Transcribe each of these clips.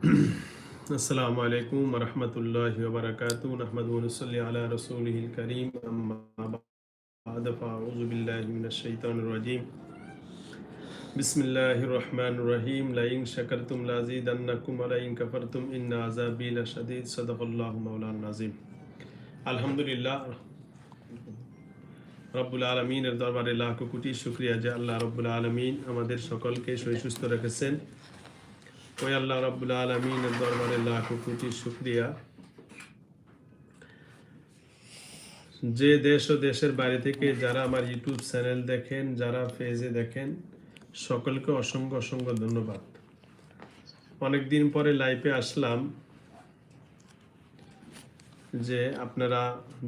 আসসালামু আলাইকুম রহমতুল্লাহ বারাকাতু নাহমাদুনসল্লি আলা রসুলহিল করিম আম্মাবাদফাউজুবিল্লাহিমিনাশাইতানিরজিম বিসমিল্লাহির রহমানির রহিম লাইন শাকারতুম লাযিদান্নাকুম ওয়া লাইন কাফারতুম ইন্না আযাবি লাশাদীদ সাদাকাল্লাহু মাওলানা নাযীম আলহামদুলিল্লাহ রব্বুল আলমিনের দরবারে লাখ কোটি শুক্রিয়া যে আল্লাহ রব্বুল আলমিন আমাদের সকলকে সুস্থ রেখেছেন। ওই আল্লাহ রব্বুল আলমিনের দরবারে লাখ কোটি শুক্রিয়া। যে দেশ ও দেশের বাইরে থেকে যারা আমার ইউটিউব চ্যানেল দেখেন, যারা ফেজে দেখেন, সকলকে অসংখ্য অসংখ্য ধন্যবাদ। অনেকদিন পরে লাইভে আসলাম যে আপনারা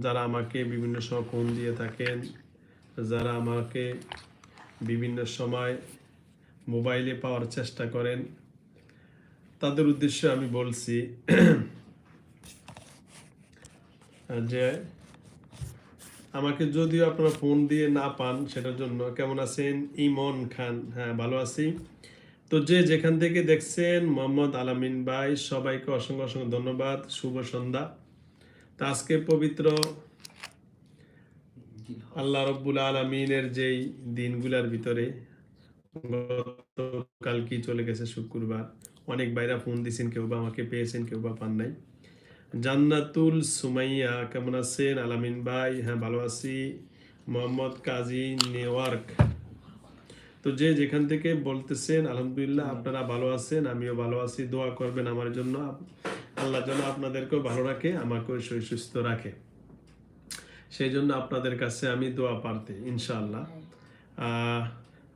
যারা আমাকে বিভিন্ন সময় ফোন দিয়ে থাকেন, যারা আমাকে বিভিন্ন সময় মোবাইলে পাওয়ার চেষ্টা করেন তাদের উদ্দেশ্যে আমি বলছি, যে আমাকে যদিও আপনারা ফোন দিয়ে না পান সেটার জন্য, কেমন আছেন? ইমন খান হ্যাঁ ভালো আছি। তো যে যেখান থেকে দেখছেন, মোহাম্মদ আলামিন ভাই, সবাইকে অসংখ্য অসংখ্য ধন্যবাদ, শুভ সন্ধ্যা। তা আজকে পবিত্র আল্লাহ রব্বুল আলমিনের যেই দিনগুলার ভিতরে গতকাল কি চলে গেছে শুক্রবার? অনেক বাইরা ফোন দিছেন, কেউ বা আমাকে পেয়েছেন, কেউ বা পান নাই। জান্নাতুল সুমাইয়া, কেমন আছেন? আলামিন ভাই হ্যাঁ ভালো আছি। মোহাম্মদ কাজী নেওয়ার্ক। তো যে যেখান থেকে বলতেছেন, আলহামদুলিল্লাহ আপনারা ভালো আছেন, আমিও ভালো আছি, দোয়া করবেন আমার জন্য। আল্লাহ যেন আপনাদেরকেও ভালো রাখে, আমাকেও সই সুস্থ রাখে। সেই জন্য আপনাদের কাছে আমি দোয়া পারতে ইনশাআল্লাহ।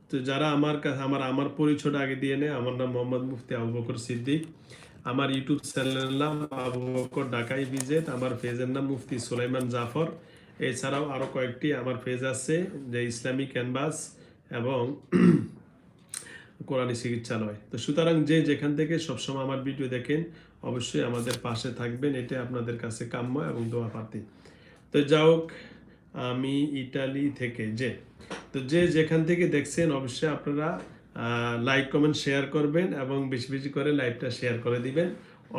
তো যারা আমার কাছে আমার আমার পরিচয়টা আগে দিয়ে নেয়, আমার নাম মোহাম্মদ মুফতি আবু বকর সিদ্দিক। আমার ইউটিউব চ্যানেলের নাম আবু বকর ঢাকাই ভিজেট, আমার পেজের নাম মুফতি সুলাইমান জাফর। এছাড়াও আরও কয়েকটি আমার পেজ আছে, যে ইসলামিক ক্যানভাস এবং কোরআনী চিকিৎসালয়। তো সুতরাং যে যেখান থেকে সবসময় আমার ভিডিও দেখেন, অবশ্যই আমাদের পাশে থাকবেন এটা আপনাদের কাছে কাম্য এবং দোয়া প্রার্থী। তো যাই হোক, আমি ইটালি থেকে যে তো যে যেখান থেকে দেখছেন, অবশ্যই আপনারা লাইক কমেন্ট শেয়ার করবেন এবং বেশি বেশি করে লাইভটা শেয়ার করে দিবেন,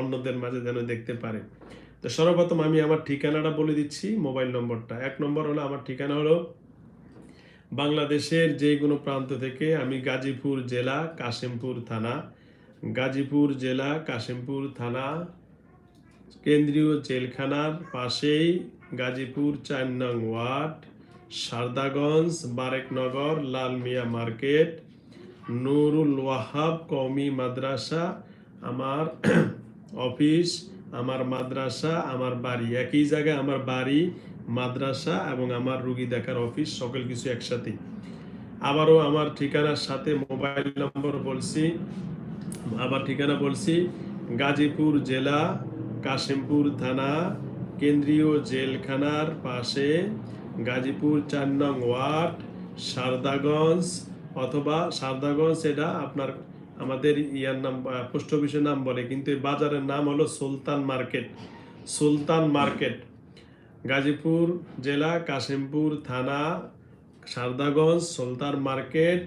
অন্যদের মাঝে যেন দেখতে পারে তো সর্বপ্রথম আমি আমার ঠিকানাটা বলে দিচ্ছি মোবাইল নম্বরটা। এক নম্বর হলো, আমার ঠিকানা হলো বাংলাদেশের যে কোনো প্রান্ত থেকে আমি গাজীপুর জেলা, কাশিমপুর থানা। গাজীপুর জেলা, কাশিমপুর থানা, কেন্দ্রীয় জেলখানার পাশেই গাজীপুর চার নং ওয়ার্ড। সারদাগঞ্জ, বারেকনগর, লাল মিয়া মার্কেট, নুরুল ওয়াহাব কওমি মাদ্রাসা, আমার অফিস, আমার মাদ্রাসা, আমার বাড়ি। একই জায়গায় আমার বাড়ি, মাদ্রাসা এবং আমার রুগী দেখার অফিস, সকল কিছু একসাথে। আবারও আমার ঠিকানার সাথে মোবাইল নম্বর বলছি। আবার ঠিকানা বলছি, গাজীপুর জেলা, কাশিমপুর থানা, কেন্দ্রীয় জেলখানার পাশে গাজীপুর চার নং ওয়ার্ড, সারদাগঞ্জ, অথবা সারদাগঞ্জ এটা আপনার আমাদের ইয়ার নাম পোস্ট অফিসের নাম বলে, কিন্তু এই বাজারের নাম হলো সুলতান মার্কেট। সুলতান মার্কেট। গাজীপুর জেলা, কাশিমপুর থানা, সারদাগঞ্জ, সুলতান মার্কেট।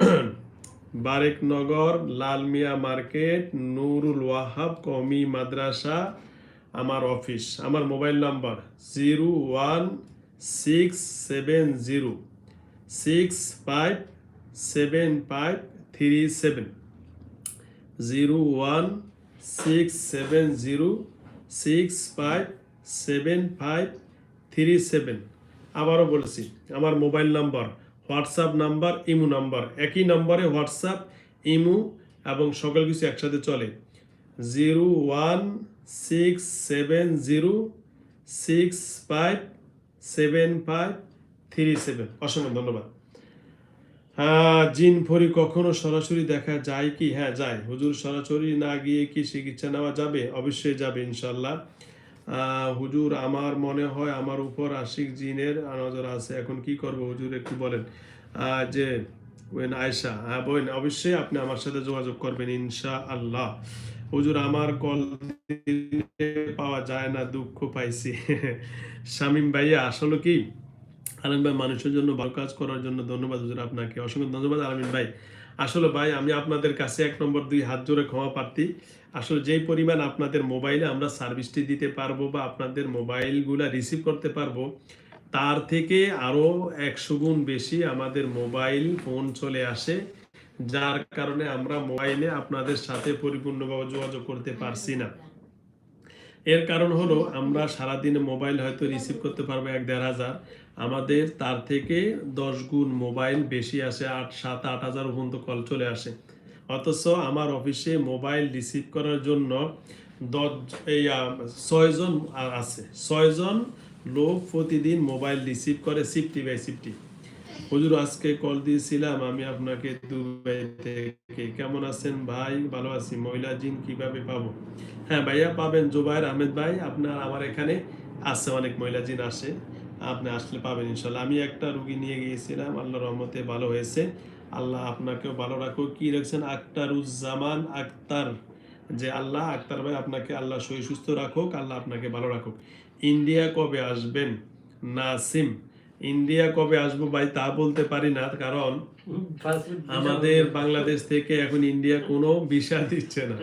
বারেকনগর লালমিয়া মার্কেট, নুরুল ওয়াহাব কমি মাদ্রাসা, আমার অফিস। আমার mobile number zero one six seven zero six five seven five three seven zero one six seven zero six five seven five three seven আবারও বলছি, আমার mobile number, WhatsApp number, imo number, একই নম্বরে WhatsApp, imo এবং সকল কিছু একসাথে চলে। Zero one six seven zero six five seven five three seven অসংখ্য ধন্যবাদ। হ্যাঁ জিন ফরি কখনো সরাসরি দেখা যায় কি? হ্যাঁ যায়। হুজুর সরাসরি না গিয়ে কি চিকিৎসা নেওয়া যাবে? অবশ্যই যাবে ইনশাল্লাহ হুজুর, আমার মনে হয় আমার উপর আশিক জিনের নজর আছে। এখন কি করব হুজুর, একটু বলেন। যে ওয়েন আয়সা হ্যাঁ বোন অবশ্যই আপনি আমার সাথে যোগাযোগ করবেন ইনশা আল্লাহ হুজুর, আমার কল পাওয়া যায় না, দুঃখ পাইছি। শামিম ভাইয়া, আসলে কি? আলম ভাই, মানুষের জন্য ভালো কাজ করার জন্য ধন্যবাদ হুজুর আপনাকে। অসংখ্য ধন্যবাদ আলমিন ভাই। আসলে ভাই, আমি আপনাদের কাছে এক নম্বর দুই হাত জোরে ক্ষমা প্রার্থী। আসলে যেই পরিমাণ আপনাদের মোবাইলে আমরা সার্ভিসটি দিতে পারব বা আপনাদের মোবাইলগুলা রিসিভ করতে পারব, তার থেকে আরও একশো গুণ বেশি আমাদের মোবাইল ফোন চলে আসে। যার কারণে আমরা মোবাইলে আপনাদের সাথে পরিপূর্ণভাবে যোগাযোগ করতে পারছি না। এর কারণ হলো, আমরা সারাদিনে মোবাইল হয়তো রিসিভ করতে পারব এক দেড় হাজার। আমাদের তার থেকে দশ গুণ মোবাইল বেশি আসে, আট, সাত, আট হাজার পর্যন্ত কল চলে আসে। অথচ আমার অফিসে মোবাইল রিসিভ করার জন্য দশ, এই ছয়জন আছে। ছয়জন লোক প্রতিদিন মোবাইল রিসিভ করে সিফটি বাই সিফটি হুজুর, আজকে কল দিয়েছিলাম, আমি আপনাকে দুবাই থেকে। কেমন আছেন ভাই? ভালো আছি। মহিলা জিন কীভাবে পাবো? হ্যাঁ ভাইয়া পাবেন। জুবাইর আহমেদ ভাই, আপনার আমার এখানে আছে, অনেক মহিলা জিন আসে। আপনি আসলে পাবেন ইনশাল্লাহ আমি একটা রুগী নিয়ে গিয়েছিলাম। আল্লাহ রহমতে ভালো হয়েছে। আল্লাহ আপনাকেও ভালো রাখুক। কি রাখছেন? আক্তারুজ্জামান আক্তার যে আল্লাহ আক্তার ভাই আপনাকে আল্লাহ সহি সুস্থ রাখুক, আল্লাহ আপনাকে ভালো রাখুক। ইন্ডিয়া কবে আসবেন? নাসিম। ইন্ডিয়া কবে আসব ভাই তা বলতে পারি না, কারণ আমাদের বাংলাদেশ থেকে এখন ইন্ডিয়া কোনো ভিসা দিচ্ছে না।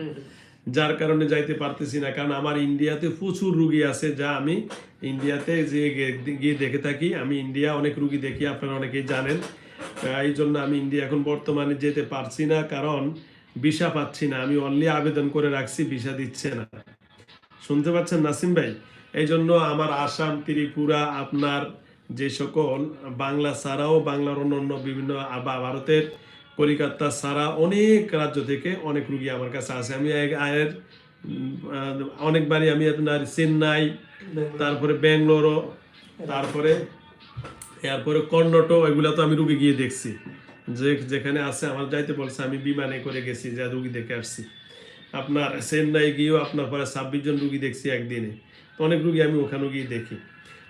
যার কারণে যাইতে পারতেছি না, কারণ আমার ইন্ডিয়াতে প্রচুর রুগী আছে, যা আমি ইন্ডিয়াতে যে গিয়ে দেখে থাকি। আমি ইন্ডিয়া অনেক রুগী দেখি, আপনারা অনেকেই জানেন। এই জন্য আমি ইন্ডিয়া এখন বর্তমানে যেতে পারছি না, কারণ ভিসা পাচ্ছি না। আমি অনলি আবেদন করে রাখছি, ভিসা দিচ্ছে না। শুনতে পাচ্ছেন নাসিম ভাই? এই জন্য আমার আসাম, ত্রিপুরা, আপনার যে সকল বাংলা ছাড়াও বাংলার অন্যান্য বিভিন্ন বা ভারতের কলিকাতা ছাড়া অনেক রাজ্য থেকে অনেক রুগী আমার কাছে আছে আমি আয়ের অনেকবারই আমি আপনার চেন্নাই, তারপরে ব্যাঙ্গালোরও তারপরে এরপরে কর্ণাটক, এগুলা তো আমি রুগী গিয়ে দেখছি। যে যেখানে আছে, আমার যাইতে বলছে, আমি বিমানে করে গেছি, যা রুগী দেখে আসছি। আপনার চেন্নাই গিয়েও আপনার পরে ছাব্বিশ জন রুগী দেখছি একদিনে। অনেক রুগী আমি ওখানে গিয়ে দেখি।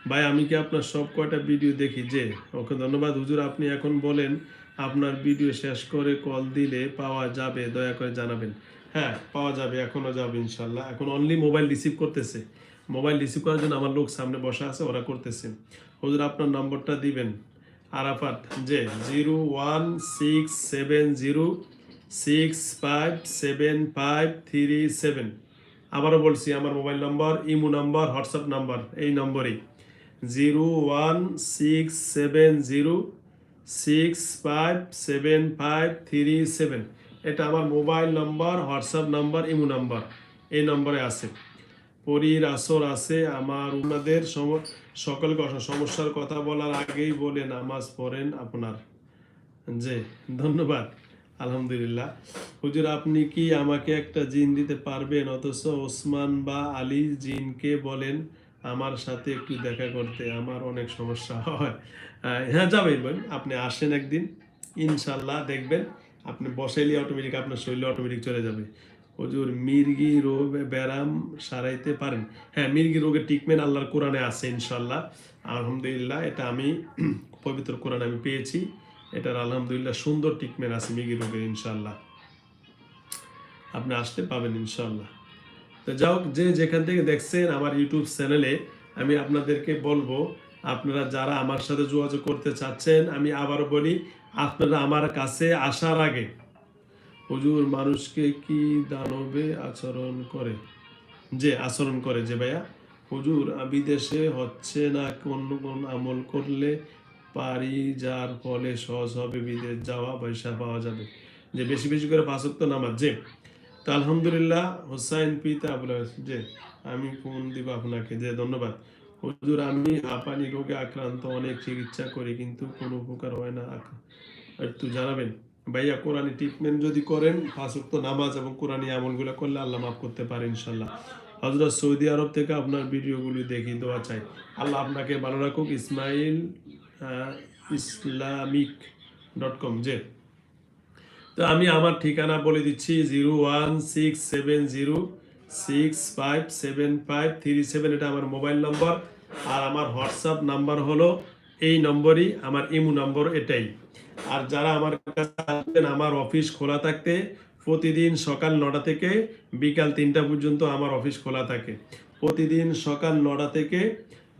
ভাই, আমি কি আপনার সব কয়টা ভিডিও দেখি? যে, ওকে ধন্যবাদ। হুজুর, আপনি এখন বলেন, আপনার ভিডিও শেষ করে কল দিলে পাওয়া যাবে, দয়া করে জানাবেন। হ্যাঁ পাওয়া যাবে এখনও যাবে ইনশাল্লাহ এখন অনলি মোবাইল রিসিভ করতেছে। মোবাইল রিসিভ করার জন্য আমার লোক সামনে বসা আছে, ওরা করতেছে। হুজুর, আপনার নম্বরটা দিবেন। আরাফাত, যে, zero one six seven zero, six five seven five three seven. আবারও বলছি, আমার mobile number, imo number, WhatsApp number, এই নম্বরেই। Zero one six seven zero six five seven five three seven এটা আমার mobile number, WhatsApp number, imo number. এই নম্বরে আছে। পরীর আসর আছে। আমার ওনাদের সকলকে সমস্যার কথা বলার আগেই বলে নামাজ পড়েন আপনার। জি, ধন্যবাদ। আলহামদুলিল্লাহ। হুজুর, আপনি কি আমাকে একটা জিন দিতে পারবেন? অথচ ওসমান বা আলী জিনকে বলেন আমার সাথে একটু দেখা করতে আমার অনেক সমস্যা হয়। হ্যাঁ যাবেন বোন আপনি আসেন একদিন। ইনশাল্লাহ দেখবেন আপনি বসাইলে অটোমেটিক আপনার শরীরে অটোমেটিক চলে যাবে। হুজুর, মির্গি রোগ ব্যারাম সারাইতে পারেন? হ্যাঁ মির্গি রোগের ট্রিটমেন্ট আল্লাহর কোরআনে আছে ইনশাল্লাহ আলহামদুলিল্লাহ, এটা আমি পবিত্র কোরআনে আমি পেয়েছি। এটার আলহামদুলিল্লাহ সুন্দর ট্রিটমেন্ট আছে মির্গি রোগের ইনশাল্লাহ আপনি আসতে পাবেন ইনশাল্লাহ তো যাই হোক, যে যেখান থেকে দেখছেন আমার ইউটিউব চ্যানেলে, আমি আপনাদেরকে বলব, আপনারা যারা আমার সাথে যোগাযোগ করতে চাচ্ছেন, আমি আবারও বলি, আপনারা আমার কাছে আসার আগে, হুজুর মানুষকে কি দানবে আচরণ করে? যে আচরণ করে, যে ভাইয়া, হুজুর, বিদেশে হচ্ছে না কোন কোন আমল করলে পারি, যার ফলে সহজ হবে, বিদেশ যাওয়া, পয়সা পাওয়া যাবে। যে বেশি বেশি করে পাঁচক্ত নামাজ, যে তো আলহামদুলিল্লাহ, হোসাইন পিতা বলে যে, আমি কোন দিব আপনাকে, যে ধন্যবাদ। হুজুর, আমি হাঁপানি রোগে আক্রান্ত, অনেক চিকিৎসা করি, কিন্তু কোনো উপকার হয় না। একটু জানাবেন। ভাইয়া, কোরআনী ট্রিটমেন্ট যদি করেন পাঁচক্ত নামাজ এবং কোরআনী আমলগুলো করলে আল্লাহ মাফ করতে পারে ইনশাল্লাহ হজরত সৌদি আরব থেকে আপনার ভিডিওগুলি দেখি, দোয়া চাই। আল্লাহ আপনাকে ভালো রাখুক। ইসমাইল ইসলামিক ডট কম, যে তো আমি আমার ঠিকানা বলে দিচ্ছি zero one six seven zero six five seven five three seven, এটা আমার মোবাইল নম্বর। আর আমার হোয়াটসঅ্যাপ নাম্বার হলো এই নম্বরই, আমার ইমু নম্বর এটাই। আর যারা আমার কাছে আসবেন আমার অফিস খোলা থাকতে, প্রতিদিন সকাল নটা থেকে বিকাল তিনটা পর্যন্ত আমার অফিস খোলা থাকে। প্রতিদিন সকাল নটা থেকে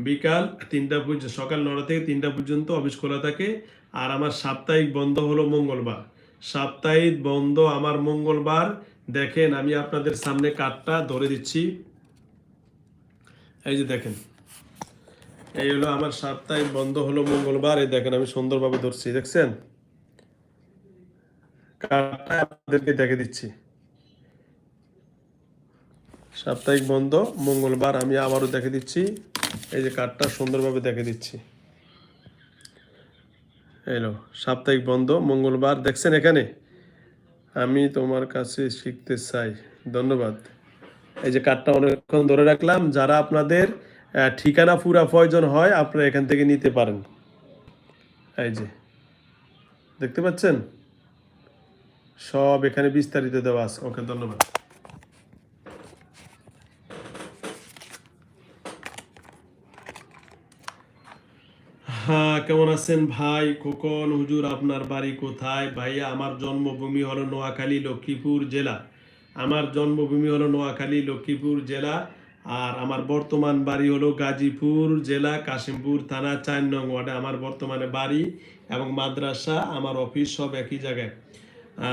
বিকাল তিনটা পর্যন্ত সকাল নটা থেকে তিনটা পর্যন্ত অফিস খোলা থাকে। আর আমার সাপ্তাহিক বন্ধ হলো মঙ্গলবার। সাপ্তাহিক বন্ধ আমার মঙ্গলবার। দেখেন, আমি আপনাদের সামনে কার্ডটা ধরে দিচ্ছি। এই যে দেখেন, এই হলো আমার সাপ্তাহিক বন্ধ হলো মঙ্গলবার। এই দেখেন, আমি সুন্দরভাবে ধরছি, দেখছেন? কার্ডটা আপনাদেরকে দেখে দিচ্ছি। সাপ্তাহিক বন্ধ, মঙ্গলবার, আমি আবারও দেখে দিচ্ছি। এই যে কার্ডটা সুন্দরভাবে দেখে দিচ্ছি। এলো সাপ্তাহিক বন্ধ, মঙ্গলবার, দেখছেন এখানে? আমি তোমার কাছে শিখতে চাই। ধন্যবাদ। এই যে কার্ডটা অনেকক্ষণ ধরে রাখলাম, যারা আপনাদের ঠিকানা পুরা প্রয়োজন হয়, আপনারা এখান থেকে নিতে পারেন। এই যে, দেখতে পাচ্ছেন? সব এখানে বিস্তারিত দেওয়া আছে। ওকে, ধন্যবাদ হ্যাঁ কেমন আছেন ভাই? খোকন, হুজুর, আপনার বাড়ি কোথায়? ভাইয়া, আমার জন্মভূমি হলো নোয়াখালী, লক্ষ্মীপুর জেলা। আমার জন্মভূমি হলো নোয়াখালী, লক্ষ্মীপুর জেলা। আর আমার বর্তমান বাড়ি হলো গাজীপুর জেলা, কাশিমপুর থানা, চার নং ওয়ার্ডে। আমার বর্তমানে বাড়ি এবং মাদ্রাসা, আমার অফিস সব একই জায়গায়।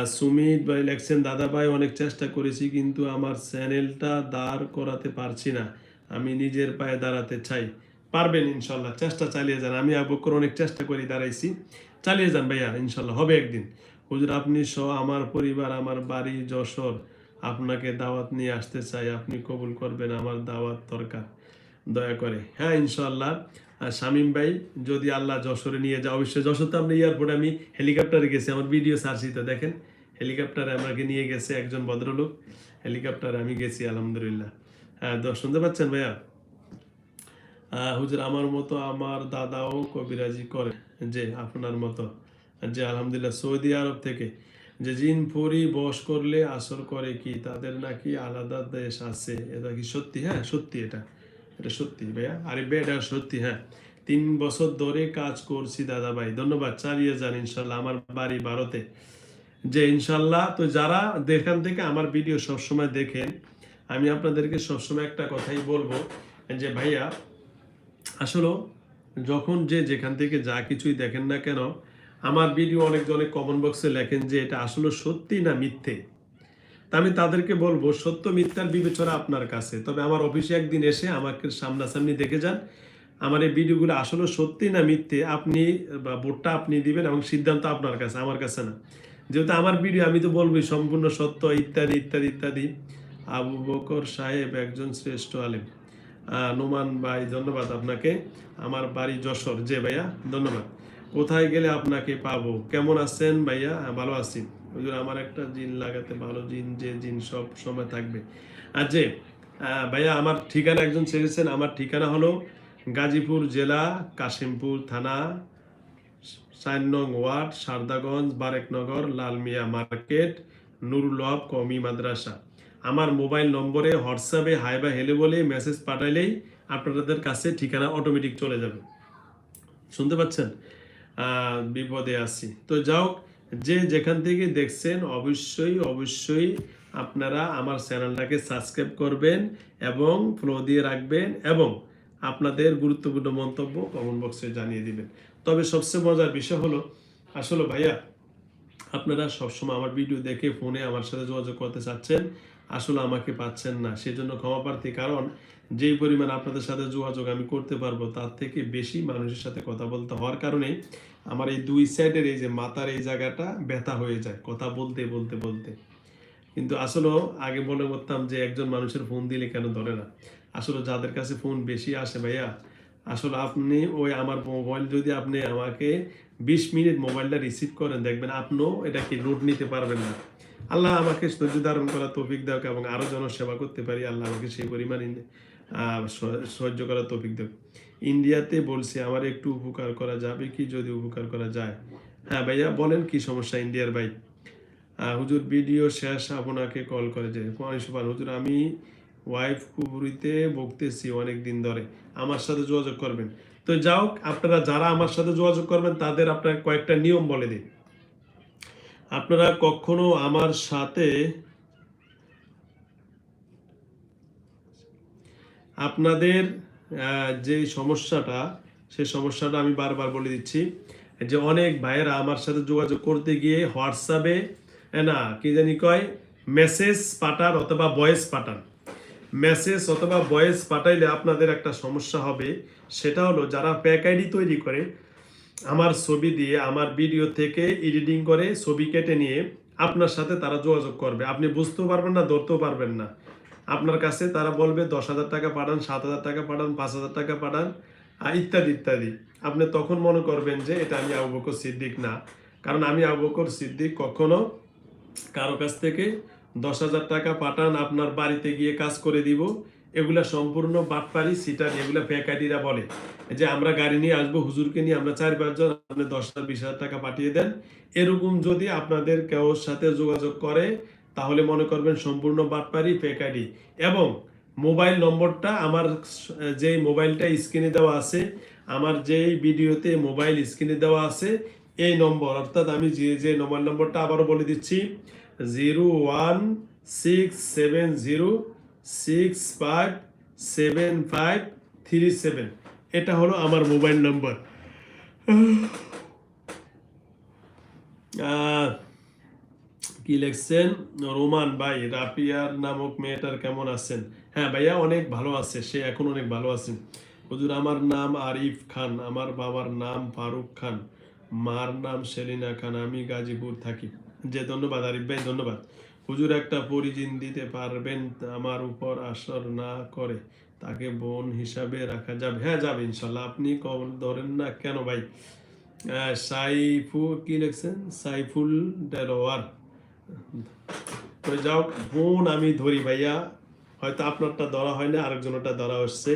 সুমিত ভাই লেখছেন, দাদা ভাই, অনেক চেষ্টা করেছি, কিন্তু আমার চ্যানেলটা দাঁড় করাতে পারছি না। আমি নিজের পায়ে দাঁড়াতে চাই। পারবেন ইনশাল্লাহ। চেষ্টা চালিয়ে যান। আমি আবু বকর অনেক চেষ্টা করি, দাঁড়াইছি। চালিয়ে যান ভাইয়া, ইনশাল্লাহ। হবে একদিন। হুজুর, আপনি সহ আমার পরিবার, আমার বাড়ি, যশোর, আপনাকে দাওয়াত নিয়ে আসতে চাই। আপনি কবুল করবেন, আমার দাওয়াত দরকার। দয়া করে। হ্যাঁ ইনশাল্লাহ। আর শামীম ভাই, যদি আল্লাহ যশোরে নিয়ে যায়, অবশ্যই যশোর তো আমরা এয়ারপোর্টে, আমি হেলিকপ্টারে গেছি। আমার ভিডিও তো দেখেন। হেলিকপ্টারে আমাকে নিয়ে গেছে একজন ভদ্রলোক। হেলিকপ্টারে আমি গেছি, আলহামদুলিল্লাহ। হ্যাঁ শুনতে পাচ্ছেন ভাইয়া? হুজুর, আমার মতো আমার দাদাও কবিরাজি করে যে আপনার মতো। যে আলহামদুলিল্লাহ সৌদি আরব থেকে যে জিন পরি বস করলে আসর করে কি, তাদের নাকি আলাদা দেশ আছে। এটা কি সত্যি? হ্যাঁ সত্যি এটা। এটা সত্যি ভাইয়া। আরে বে এটা সত্যি হ্যাঁ। তিন বছর ধরে কাজ করছি দাদা ভাই ধন্যবাদ, চালিয়ে যান ইনশাল্লাহ আমার বাড়ি ভারতে। যে ইনশাল্লাহ, তো যারা যেখান থেকে আমার ভিডিও সবসময় দেখেন, আমি আপনাদেরকে সবসময় একটা কথাই বলব যে ভাইয়া আসলে যখন যে যেখান থেকে যা কিছুই দেখেন না কেন, আমার ভিডিও অনেক অনেক কমেন্ট বক্সে লেখেন যে এটা আসলে সত্যি না মিথ্যে। আমি তাদেরকে বলব, সত্য মিথ্যার বিবেচনা আপনার কাছে। তবে আমার অফিসে একদিন এসে আমাকে সামনাসামনি দেখে যান। আমার এই ভিডিওগুলো আসলে সত্যি না মিথ্যে, আপনি বা ভোটটা আপনি দিবেন এবং সিদ্ধান্ত আপনার কাছে, আমার কাছে না। যেহেতু আমার ভিডিও, আমি তো বলবোই সম্পূর্ণ সত্য, ইত্যাদি ইত্যাদি ইত্যাদি। আবু বকর সাহেব একজন শ্রেষ্ঠ আলেম। নোমান ভাই ধন্যবাদ আপনাকে। আমার বাড়ি যশোর। যে ভাইয়া ধন্যবাদ। কোথায় গেলে আপনাকে পাবো? কেমন আছেন ভাইয়া? হ্যাঁ, ভালো আছি। হুজুর আমার একটা জিন লাগাতে ভালো জিন যে জিন সব সময় থাকবে। আর যে ভাইয়া আমার ঠিকানা একজন ছেড়েছেন আমার ঠিকানা হলো গাজীপুর জেলা কাশিমপুর থানা চার নং ওয়ার্ড সারদাগঞ্জ বারেকনগর লালমিয়া মার্কেট নুরুল কমি মাদ্রাসা। আমার মোবাইল নম্বরে হোয়াটসঅ্যাপে হাই বা হেলে বলে মেসেজ পাঠাইলেই আপনাদের কাছে ঠিকানা অটোমেটিক চলে যাবে। শুনতে পাচ্ছেন? বিপদে আছি। তো যাও, যে যেখান থেকে দেখছেন, অবশ্যই অবশ্যই আপনারা আমার চ্যানেলটাকে সাবস্ক্রাইব করবেন এবং ফলো দিয়ে রাখবেন এবং আপনাদের গুরুত্বপূর্ণ মন্তব্য কমেন্ট বক্সে জানিয়ে দিবেন। তবে সবচেয়ে মজার বিষয় হলো, আসলে ভাইয়া আপনারা সবসময় আমার ভিডিও দেখে ফোনে আমার সাথে যোগাযোগ করতে চাচ্ছেন, আসলে আমাকে পাচ্ছেন না। সেজন্য ক্ষমা প্রার্থী, কারণ যেই পরিমাণ আপনাদের সাথে যোগাযোগ আমি করতে পারব, তার থেকে বেশি মানুষের সাথে কথা বলতে হওয়ার কারণে আমার এই দুই সাইডের এই যে মাথার এই জায়গাটা ব্যথা হয়ে যায়, কথা বলতে বলতে বলতে। কিন্তু আসলে আগে মনে করতাম যে একজন মানুষের ফোন দিলে কেন ধরে না? আসলে যাদের কাছে ফোন বেশি আসে ভাইয়া আসলে আপনি ওই আমার মোবাইল যদি আপনি আমাকে বিশ মিনিট মোবাইলটা রিসিভ করেন, দেখবেন আপনিও এটা কি লোড নিতে পারবেন না। আল্লাহ আমাকে ধৈর্য ধারণ করা তৌফিক দেওক এবং আরও যেন সেবা করতে পারি। আল্লাহ আমাকে সেই পরিমাণ সহ্য করা তৌফিক দেওক ইন্ডিয়াতে বলছি, আমার একটু উপকার করা যাবে কি যদি উপকার করা যায়? হ্যাঁ ভাইয়া, বলেন কি সমস্যা ইন্ডিয়ার ভাই? হুজুর ভিডিও শেষ, আপনাকে কল করে যে হুজুর, আমি ওয়াইফ কুবুরিতে বকতেছি অনেক দিন ধরে। আমার সাথে যোগাযোগ করবেন। তো যাও, আপনারা যারা আমার সাথে যোগাযোগ করবেন, তাদের আপনার কয়েকটা নিয়ম বলে দিন আপনারা কখনো আমার সাথে আপনাদের যে সমস্যাটা সেই সমস্যাটা আমি বারবার বলে দিচ্ছি, যে অনেক ভাইয়েরা আমার সাথে যোগাযোগ করতে গিয়ে হোয়াটসঅ্যাপে না, কি জানি কয়, মেসেজ পাঠান অথবা ভয়েস পাঠান। মেসেজ অথবা ভয়েস পাঠাইলে আপনাদের একটা সমস্যা হবে। সেটা হলো যারা প্যাক আইডি তৈরি করে, আমার ছবি দিয়ে, আমার ভিডিও থেকে এডিটিং করে ছবি কেটে নিয়ে আপনার সাথে তারা যোগাযোগ করবে। আপনি বুঝতেও পারবেন না, ধরতেও পারবেন না। আপনার কাছে তারা বলবে, দশ হাজার টাকা পাঠান, সাত হাজার টাকা পাঠান, পাঁচ হাজার টাকা পাঠান ইত্যাদি ইত্যাদি। আপনি তখন মনে করবেন যে, এটা আমি আবু বকর সিদ্দিক না। কারণ আমি আবু বকর সিদ্দিক কখনো কারও কাছ থেকে দশ হাজার টাকা পাঠান, আপনার বাড়িতে গিয়ে কাজ করে দিব। এগুলা সম্পূর্ণ বাটপারি, সিটার, এগুলা প্যাকাডিরা বলে। যে আমরা গাড়ি নিয়ে আসব, হুজুরকে নিয়ে আমরা চার পাঁচজন আপনি দশ হাজার, বিশ হাজার টাকা পাঠিয়ে দেন। এরকম যদি আপনাদের কেউ সাথে যোগাযোগ করে, তাহলে মনে করবেন সম্পূর্ণ বাটপারি প্যাকাডি এবং মোবাইল নম্বরটা আমার যেই মোবাইলটা স্ক্রিনে দেওয়া আছে, আমার যেই ভিডিওতে মোবাইল স্ক্রিনে দেওয়া আছে, এই নম্বর, অর্থাৎ আমি যে যে মোবাইল নম্বরটা আবারও বলে দিচ্ছি zero one six seven zero six five seven five three seven এটা হলো আমার মোবাইল নম্বর। কি লিখছেন? রোমান ভাই, রাপিয়ার নামক মেয়েটার কেমন আছেন? হ্যাঁ ভাইয়া, অনেক ভালো আছে, সে এখন অনেক ভালো আছে হুজুর, আমার নাম আরিফ খান, আমার বাবার নাম ফারুক খান, মার নাম সেলিনা খান, আমি গাজীপুর থাকি। যে ধন্যবাদ, আরিফ ভাই, ধন্যবাদ। হুজুর একটা পরিচিন দিতে পারবেন আমার উপর আসর না করে। তাকে বোন হিসাবে রাখা যাবে। হ্যাঁ যাবে, ইনশাল্লাহ। আপনি কল ধরেন না কেন ভাই? সাইফু, কি লিখছেন? সাইফুল ডেলোয়ার তো যাও, বোন আমি ধরি ভাইয়া। হয়তো আপনারটা ধরা হয় না আরেকজনটা ধরা হচ্ছে।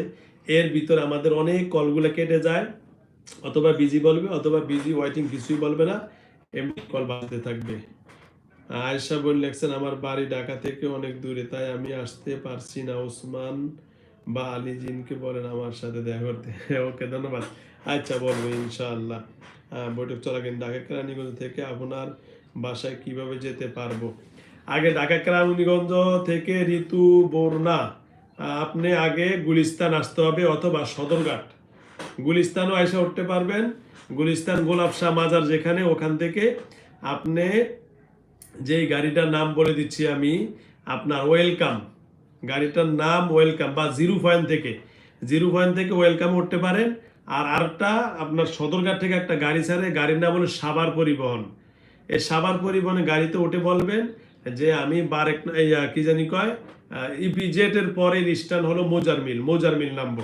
এর ভিতরে আমাদের অনেক কলগুলো কেটে যায়। অথবা বিজি বলবে, অথবা বিজি ওয়াইটিং কিছুই বলবে না। এমনি কল বাজতে থাকবে। বল লেখছেন আমার বাড়ি ঢাকা থেকে অনেক দূরে, তাই আমি আসতে পারছি না। ওসমান বা আলী জিনকে বলেন, আমার সাথে দেখা করতে। ওকে, ধন্যবাদ। আচ্ছা বলব, ইনশাআল্লাহ। বৈঠক চলাকালীন ঢাকা কেরানীগঞ্জ থেকে আপনার বাসায় কীভাবে যেতে পারব? আগে ঢাকা কেরানীগঞ্জ থেকে ঋতু বর্ণা। আপনি আগে গুলিস্তান আসতে হবে অথবা সদরঘাট। গুলিস্তানও এসে উঠতে পারবেন। গুলিস্তান গোলাপ শাহ মাজার যেখানে, ওখান থেকে আপনি যেই গাড়িটার নাম বলে দিচ্ছি আমি, আপনার ওয়েলকাম। গাড়িটার নাম ওয়েলকাম বা জিরো পয়েন্ট থেকে। জিরো পয়েন্ট থেকে ওয়েলকাম উঠতে পারেন। আর আরেকটা, আপনার সদরঘাট থেকে একটা গাড়ি ছাড়ে, গাড়ির নাম হলো সাবার পরিবহন। এই সাবার পরিবহনে গাড়িতে উঠে বলবেন যে আমি বারেক কি জানি কয় ইপিজেট এর পরের স্ট্যান্ড হলো মোজার মিল মোজার মিল নামবো।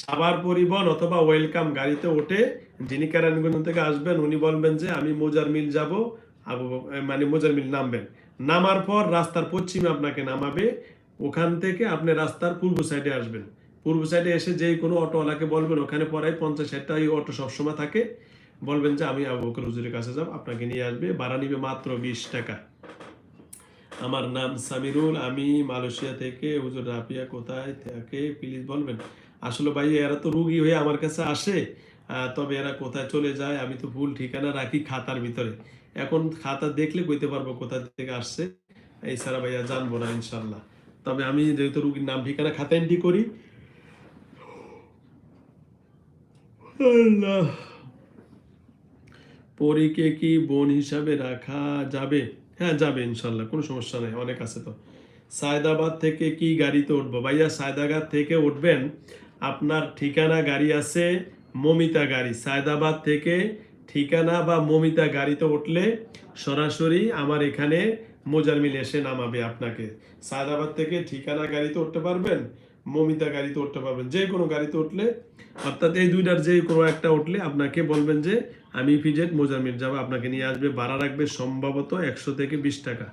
সাভার পরিবহন অথবা ওয়েলকাম গাড়িতে ওঠে যিনি কেরানীগঞ্জ থেকে আসবেন, উনি বলবেন যে, আমি মোজার মিল যাব। আবু মানে মোজার মিল নামবেন। নামার পর রাস্তার পশ্চিমে আপনাকে নামাবে। ওখান থেকে আপনি রাস্তার পূর্ব সাইডে আসবেন। পূর্ব সাইডে এসে যে কোনো অটোওয়ালাকে বলবেন, ওখানে পড়ায় পঞ্চাশ ষাট টাকা অটো সবসময় থাকে। বলবেন যে, আমি আবু বকর হুজুরের কাছে যাব, আপনাকে নিয়ে আসবে। ভাড়া নিবে মাত্র বিশ টাকা। আমার নাম সামিরুল আমি মালয়েশিয়া থেকে। হুজুর রাফিয়া কোথায় থাকে প্লিজ বলবেন। আসলে ভাই, এরা তো রুগী হয়ে আমার কাছে আসে। তবে এরা কোথায় চলে যায় আমি তো ভুল ঠিকানা রাখি খাতার ভিতরে। এখন খাতা দেখলে কইতে পারব কোথা থেকে আসছে, এই ছাড়া ভাইয়া জানব না ইনশাল্লাহ তবে আমি যেহেতু রুগীর নাম, ঠিকানা, খাতা এন্ট্রি করি। পরীকে কি বোন হিসাবে রাখা যাবে? হ্যাঁ যাবে ইনশাল্লাহ কোনো সমস্যা নেই, অনেক আছে তো। সায়দাবাদ থেকে কি গাড়িতে উঠবো? ভাইয়া সায়দাবাদ থেকে উঠবেন, আপনার ঠিকানা গাড়ি আছে মমিতা গাড়ি, সায়দাবাদ থেকে ঠিকানা বা মমিতা গাড়িতে উঠলে সরাসরি আমার এখানে মোজার মিল এসে নামাবে আপনাকে। সায়দাবাদ থেকে ঠিকানা গাড়িতে উঠতে পারবেন, মমিতা গাড়িতে উঠতে পারবেন। যে কোনো গাড়িতে উঠলে, অর্থাৎ এই দুইটার যে কোনো একটা উঠলে আপনাকে বলবেন যে, আমি ফিজেট মোজামিল যাব, আপনাকে নিয়ে আসবে, ভাড়া রাখবে সম্ভবত একশো থেকে বিশ টাকা।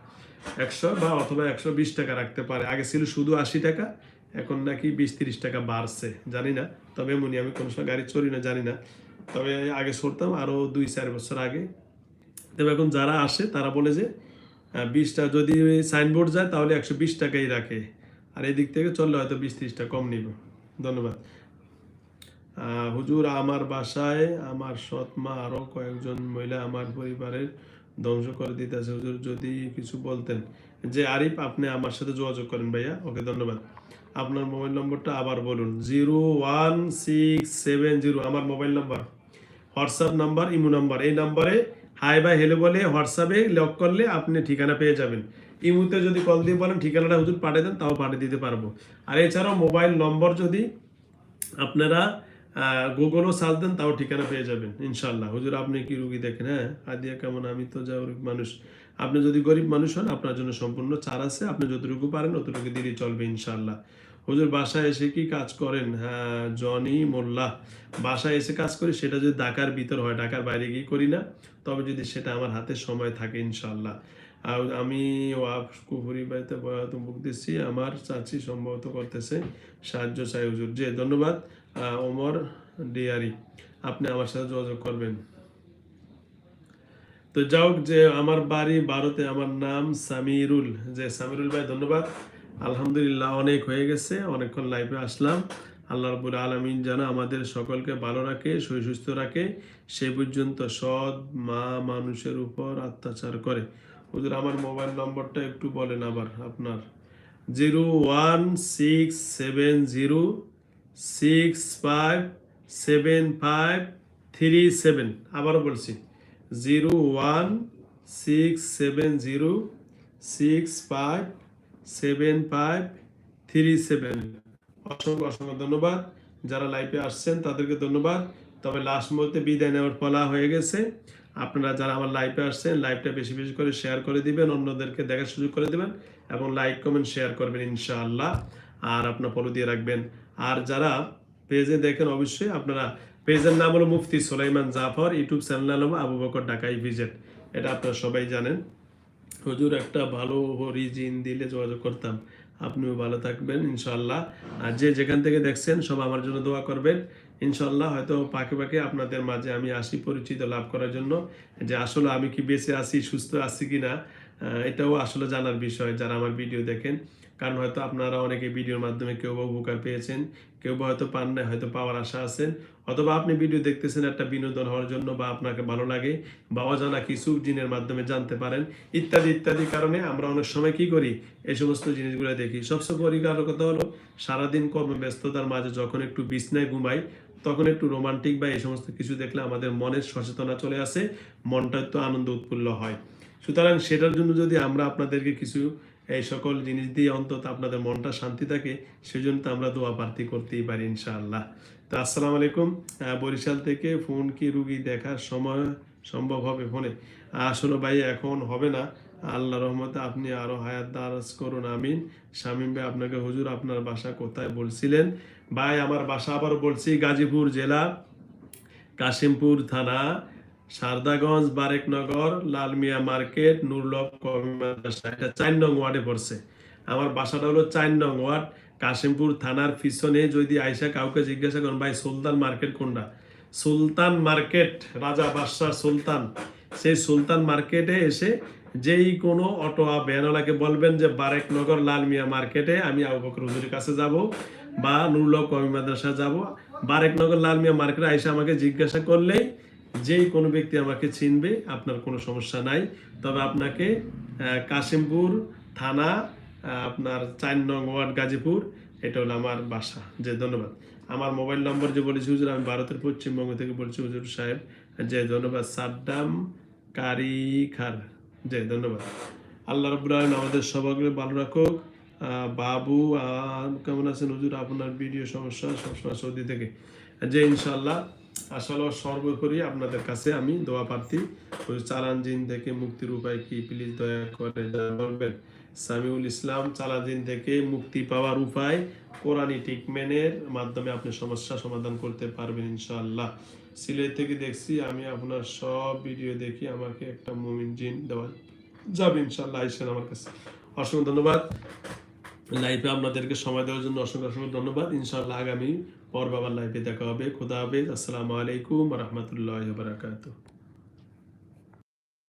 একশো বা অথবা একশো বিশ টাকা রাখতে পারে। আগে ছিল শুধু আশি টাকা এখন নাকি বিশ তিরিশ টাকা বাড়ছে, জানি না। তবে এমনি আমি কোনো সময় গাড়ি চড়ি না, জানি না। তবে আগে চড়তাম আরও দুই চার বছর আগে। তবে এখন যারা আসে, তারা বলে যে বিশটা যদি সাইনবোর্ড যায়, তাহলে একশো বিশ টাকাই রাখে। আর এই দিক থেকে চললে হয়তো বিশ ত্রিশ টাকা কম নিব। ধন্যবাদ। হুজুর, আমার বাসায় আমার সৎ মা আরও কয়েকজন মহিলা আমার পরিবারের ধ্বংস করে দিতেছে। হুজুর, যদি কিছু বলতেন। যে আরিফ, আপনি আমার সাথে যোগাযোগ করেন ভাইয়া। ওকে, ধন্যবাদ। আপনার মোবাইল নম্বরটা আবার বলুন। Zero one six seven zero, আমার mobile number. WhatsApp number, imo number. এই নাম্বারে হাই বাই হেলো বলে হোয়াটসঅ্যাপে লক করলে আপনি ঠিকানা পেয়ে যাবেন। ইমুতে যদি কল দিয়ে বলেন, ঠিকানাটা হুজুর পাঠিয়ে দেন, তাও পাঠিয়ে দিতে পারব। আর এছাড়াও মোবাইল নম্বর যদি আপনারা গুগলও সার্চ দেন, তাও ঠিকানা পেয়ে যাবেন ইনশাল্লাহ হুজুর, আপনি কি রুগী দেখেন? হ্যাঁ আদিয়া কেমন? আমি তো যা মানুষ। আপনি যদি গরিব মানুষ হন, আপনার জন্য সম্পূর্ণ চার আছে। আপনি যতটুকু পারেন, অতটুকু দিলেই চলবে ইনশাল্লাহ হুজুর বাসায় এসে কি কাজ করেন? হ্যাঁ জনি মোল্লা। বাসায় এসে কাজ করি, সেটা যদি ঢাকার ভিতর হয়, ঢাকার বাইরে গিয়ে করি না, তবে যদি সেটা আমার হাতে সময় থাকে ইনশাল্লাহ আর আমি কুফুরি বাড়িতে ভুগতেছি, আমার চাচি সম্ভবত করতেছে সাহায্য চাই হুজুর। জি, ধন্যবাদ। ওমর ডিয়ারি, আপনি আমার সাথে যোগাযোগ করবেন। তো যাও যে আমার বাড়ি ভারতে, আমার নাম সামিরুল। যে সামিরুল ভাই, ধন্যবাদ। আলহামদুলিল্লাহ, অনেক হয়ে গেছে। অনেকক্ষণ লাইভে আসলাম। আল্লাহ রবুল আলমিন যেন আমাদের সকলকে ভালো রাখে সুস্থ রাখে। সে পর্যন্ত সৎ মা মানুষের উপর অত্যাচার করে। হুজুর, আমার মোবাইল নম্বরটা একটু বলেন আবার আপনার। Zero one six seven zero, six five seven five three seven. আবারও বলছি, zero one six seven zero, six five seven five three seven অসংখ্য অসংখ্য ধন্যবাদ। যারা লাইভে আসছেন, তাদেরকে ধন্যবাদ। তবে লাস্ট মুহূর্তে বিদায় নেওয়ার ফলা হয়ে গেছে। আপনারা যারা আমার লাইভে আসছেন লাইভটা বেশি বেশি করে শেয়ার করে দিবেন, অন্যদেরকে দেখার সুযোগ করে দিবেন এবং লাইক কমেন্ট শেয়ার করবেন ইনশাআল্লাহ। আর আপনার ফলো দিয়ে রাখবেন। আর যারা পেজে দেখেন, অবশ্যই আপনারা পেজের নাম হলো মুফতি সোলাইমান জাফর, ইউটিউব চ্যানেল নাম আবু বকর ঢাকাই ভিজেট এটা আপনারা সবাই জানেন। হুজুর, একটা ভালো হরিজিন দিলে যোগাযোগ করতাম। আপনিও ভালো থাকবেন ইনশাল্লাহ আর যে যেখান থেকে দেখছেন, সব আমার জন্য দোয়া করবেন। ইনশাল্লাহ হয়তো পাকে পাকে আপনাদের মাঝে আমি আসি পরিচিত লাভ করার জন্য। যে আসলে আমি কি বেঁচে আছি, সুস্থ আছি কি না এটাও আসলে জানার বিষয়, যারা আমার ভিডিও দেখেন। কারণ হয়তো আপনারা অনেকে ভিডিওর মাধ্যমে কেউ বা উপকার পেয়েছেন, কেউ বা হয়তো পান না হয়তো পাওয়ার আশা আছেন অথবা আপনি ভিডিও দেখতেছেন একটা বিনোদন হওয়ার জন্য বা আপনাকে ভালো লাগে বা অজানা কিছু জিনের মাধ্যমে জানতে পারেন, ইত্যাদি ইত্যাদি কারণে আমরা অনেক সময় কি করি, এই সমস্ত জিনিসগুলো দেখি। সবচেয়ে পরিকার কথা হলো সারাদিন কর্মব্যস্ততার মাঝে যখন একটু বিছনায় ঘুমাই, তখন একটু রোমান্টিক বা এই সমস্ত কিছু দেখলে আমাদের মনের সচেতনা চলে আসে, মনটা একটু আনন্দ উৎফুল্ল হয়। সুতরাং সেটার জন্য যদি আমরা আপনাদেরকে কিছু এই সকল জিনিস দিয়ে অন্তত আপনাদের মনটা শান্তি থাকে, সেজন্য তো আমরা দোয়া প্রার্থী করতেই পারি ইনশাআল্লাহ। তো আসসালামু আলাইকুম। বরিশাল থেকে ফোন কি রুগী দেখার সময় সম্ভব হবে ফোনে? আসলে ভাই, এখন হবে না। আল্লাহ রহমতে আপনি আরও হায়াত দারাজ করুন, আমিন। শামীম ভাই, আপনাকে হুজুর আপনার বাসা কোথায় বলছিলেন? ভাই, আমার বাসা আবার বলছি গাজীপুর জেলা, কাশিমপুর থানা। সারদাগঞ্জ, বারেকনগর লালমিয়া মার্কেট, নুরলভ মাদ্রাসা এটা চার নং ওয়ার্ডে পড়ছে। আমার বাসাটা হলো চার নং ওয়ার্ড, কাশিমপুর থানার পিছনে। যদি আইসা কাউকে জিজ্ঞাসা করেন, ভাই, সুলতান মার্কেট কোনটা? সুলতান মার্কেট, রাজা বাদশাহ সুলতান। সেই সুলতান মার্কেটে এসে যেই কোনো অটো ভ্যানওয়ালাকে বলবেন যে, বারেকনগর লালমিয়া মার্কেটে আমি আবু বকর হুজুরের কাছে যাব বা নুরলভ কওমি মাদ্রাসা যাব। বারেকনগর লালমিয়া মার্কেটে আইসা আমাকে জিজ্ঞাসা করলেই যেই কোনো ব্যক্তি আমাকে চিনবে, আপনার কোনো সমস্যা নাই। তবে আপনাকে কাশিমপুর থানা আপনার চার নং ওয়ার্ড গাজীপুর, এটা হলো আমার বাসা। যে ধন্যবাদ। আমার মোবাইল নম্বর যে বলেছি হুজুর, আমি ভারতের পশ্চিমবঙ্গ থেকে বলছি হুজুর সাহেব। যে ধন্যবাদ। সাদ্দাম কারিখার। যে ধন্যবাদ। আল্লাহ রবুল আমাদের সবাইকে ভালো রাখুক। বাবু কেমন আছেন হুজুর? আপনার ভিডিও সমস্যা সবসময় সৌদি থেকে। যে ইনশাল্লাহ আসলে সর্বোপরি আপনাদের কাছে আমি দোয়া প্রার্থী ওই চালান জিন থেকে মুক্তির উপায় কি? প্লিজ দয়া করে বলবেন সামিউল ইসলাম চালান জিন থেকে মুক্তি পাওয়ার উপায় কোরআনি ট্রিটমেন্টের মাধ্যমে আপনি সমস্যা সমাধান করতে পারবেন ইনশাআল্লাহ। সিলেট থেকে দেখছি আমি আপনার সব ভিডিও দেখি আমাকে একটা মুমিন জিন দেওয়া যাবে ইনশাআল্লাহ, আইসেন আমার কাছে। অসংখ্য ধন্যবাদ। লাইফে আপনাদেরকে সময় দেওয়ার জন্য অসংখ্য অসংখ্য ধন্যবাদ। ইনশাআল্লাহ আগামী পর বাবার লাইভে দেখা হবে। খুদা হাফেজ। আসসালামু আলাইকুম রহমতুল্লাহ বারাকাতুহ।